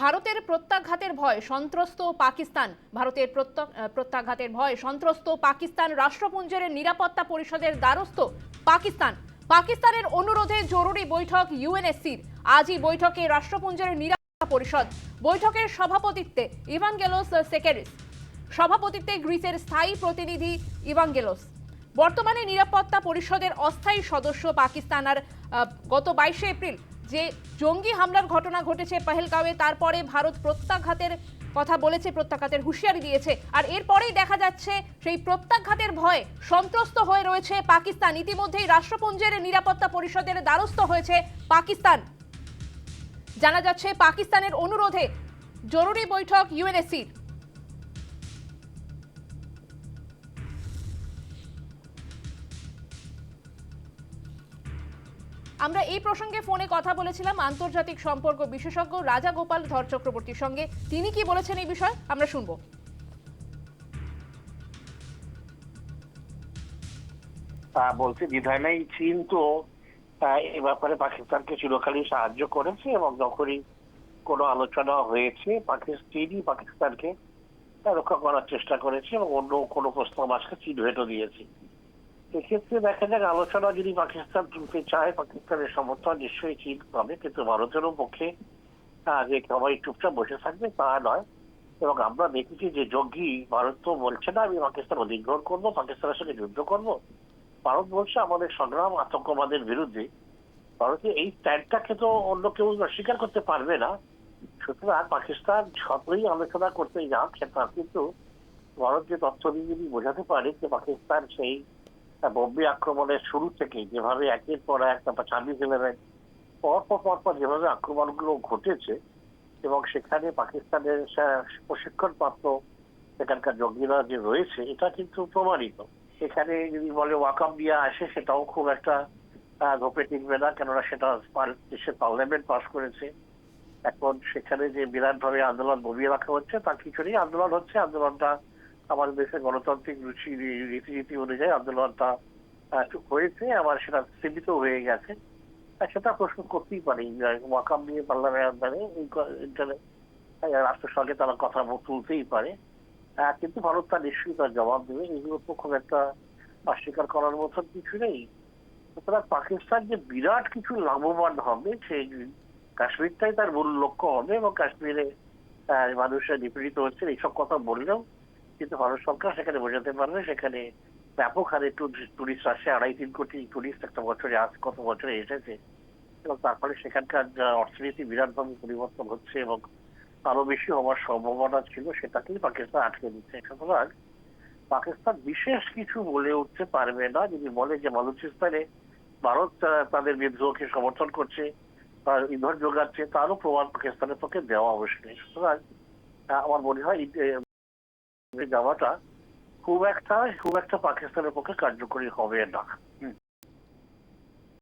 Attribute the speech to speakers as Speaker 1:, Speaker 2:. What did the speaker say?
Speaker 1: ভারতের প্রত্যাঘাতের ভয়, সন্ত্রস্ত পাকিস্তান। ভারতের প্রত্যা- প্রত্যাঘাতের ভয়, সন্ত্রস্ত পাকিস্তান রাষ্ট্রপুঞ্জের নিরাপত্তা পরিষদের দ্বারস্থ পাকিস্তান। পাকিস্তানের অনুরোধে জরুরি বৈঠক ইউএনএসসির। আজই বৈঠকে রাষ্ট্রপুঞ্জের নিরাপত্তা পরিষদ। বৈঠকের সভাপতিত্বে ইভানগেলোস সেকেরিস। সভাপতিত্বে গ্রিসের স্থায়ী প্রতিনিধি ইভানগেলোস বর্তমানে নিরাপত্তা পরিষদের অস্থায়ী সদস্য পাকিস্তান আর গত বাইশে এপ্রিল যে জঙ্গি হামলার ঘটনা ঘটেছে পহেলগাঁওয়ে, তারপরে ভারত প্রত্যাঘাতের কথা বলেছে, প্রত্যাঘাতের হুঁশিয়ারি দিয়েছে। আর এরপরেই দেখা যাচ্ছে, সেই প্রত্যাঘাতের ভয়ে সন্ত্রস্ত হয়ে রয়েছে পাকিস্তান। ইতিমধ্যেই রাষ্ট্রপুঞ্জের নিরাপত্তা পরিষদের দ্বারস্থ হয়েছে পাকিস্তান। জানা যাচ্ছে, পাকিস্তানের অনুরোধে জরুরি বৈঠক ইউএনএসসির আমরা এই প্রসঙ্গে ফোনে কথা বলেছিলাম আন্তর্জাতিক সম্পর্ক বিশেষজ্ঞ রাজা গোপাল ধর চক্রবর্তীর সঙ্গে। তিনি কি বলেছেন এই বিষয়ে? আমরা শুনব।
Speaker 2: বলতে দ্বিধায় নেই চীন তো এ ব্যাপারে পাকিস্তানকে চিরকালই সাহায্য করেছে এবং যখনই কোনো আলোচনা হয়েছে, পাকিস্তান চীনই পাকিস্তানকে রক্ষা করার চেষ্টা করেছে এবং অন্য কোনো প্রস্তাব আসলে চীন ভেটো দিয়েছে। এক্ষেত্রে দেখা যাক, আলোচনা যদি পাকিস্তান তুলতে চায়, পাকিস্তানের সমর্থন নিশ্চয়ই চীন পাবে, কিন্তু ভারতেরও পক্ষে যে সবাই চুপচাপ বসে থাকবে তা নয়। এবং আমরা দেখেছি যে জঙ্গি ভারত তো বলছে না, আমি পাকিস্তান অধিগ্রহণ করব, পাকিস্তানের সঙ্গে যুদ্ধ করব। ভারত বলছে আমাদের সংগ্রাম আতঙ্কবাদের বিরুদ্ধে। ভারতের এই স্ট্যান্ডটাকে তো অন্য কেউ স্বীকার করতে পারবে না। সুতরাং পাকিস্তান যতই আলোচনা করতে যাক, সেটা কিন্তু ভারত যে তথ্য দিয়ে যদি বোঝাতে পারে যে পাকিস্তান সেই বোম্বে আক্রমণের শুরু থেকেই যেভাবে একের পর এক তারপর ইলেভেন পর পরপর পর পর যেভাবে আক্রমণগুলো ঘটেছে এবং সেখানে পাকিস্তানের প্রশিক্ষণপ্রাপ্ত সেখানকার জঙ্গিরা যে রয়েছে, এটা কিন্তু প্রমাণিত। এখানে যদি বলে ওয়াকাম দিয়া আসে, সেটাও খুব একটা ধোপে টিকবে না, কেননা সেটা দেশের পার্লামেন্ট পাস করেছে। এখন সেখানে যে বিরাটভাবে আন্দোলন বমিয়ে রাখা হচ্ছে, তার কিছুরই আন্দোলন হচ্ছে। আন্দোলনটা আমাদের দেশের গণতান্ত্রিক রুচি, রীতিনীতি অনুযায়ী আন্দোলনটা হয়েছে, আবার সেটা সীমিত হয়ে গেছে। সেটা প্রশ্ন করতেই পারে ওয়াকাম নিয়ে পার্লামেন্টারে রাষ্ট্রের সঙ্গে তারা কথা তুলতেই পারে। কিন্তু ভারত তার নিশ্চয়ই তার জবাব দেবে, এগুলো তো খুব একটা অস্বীকার করার মতন কিছু নেই। সুতরাং পাকিস্তান যে বিরাট কিছু লাভবান হবে সেই কাশ্মীরটাই তার মূল লক্ষ্য হবে, এবং কাশ্মীরে মানুষরা নিপীড়িত হচ্ছে এইসব কথা বললেও কিন্তু ভারত সরকার সেখানে বোঝাতে পারবে, সেখানে ব্যাপক হারে টুরিস্ট আসে, আড়াই তিন কোটি টুরিস্ট একটা বছরে আজ কত বছরে এসেছে। এবং তারপরে সেখানকার অর্থনীতি বিরাটভাবে পরিবর্তন হচ্ছে এবং আরও বেশি হওয়ার সম্ভাবনা ছিল, সেটাকেই পাকিস্তান আটকে দিচ্ছে। সুতরাং পাকিস্তান বিশেষ কিছু বলে উঠতে পারবে না, যদি বলে যে বালুচিস্তানে ভারত তাদের বিদ্রোহকে সমর্থন করছে তার ইন্ধন যোগাচ্ছে, তারও প্রমাণ পাকিস্তানের পক্ষে দেওয়া অবশ্যই। সুতরাং আমার মনে হয় যাওয়াটা খুব একটা খুব একটা পাকিস্তানের পক্ষে কার্যকরী হবে না।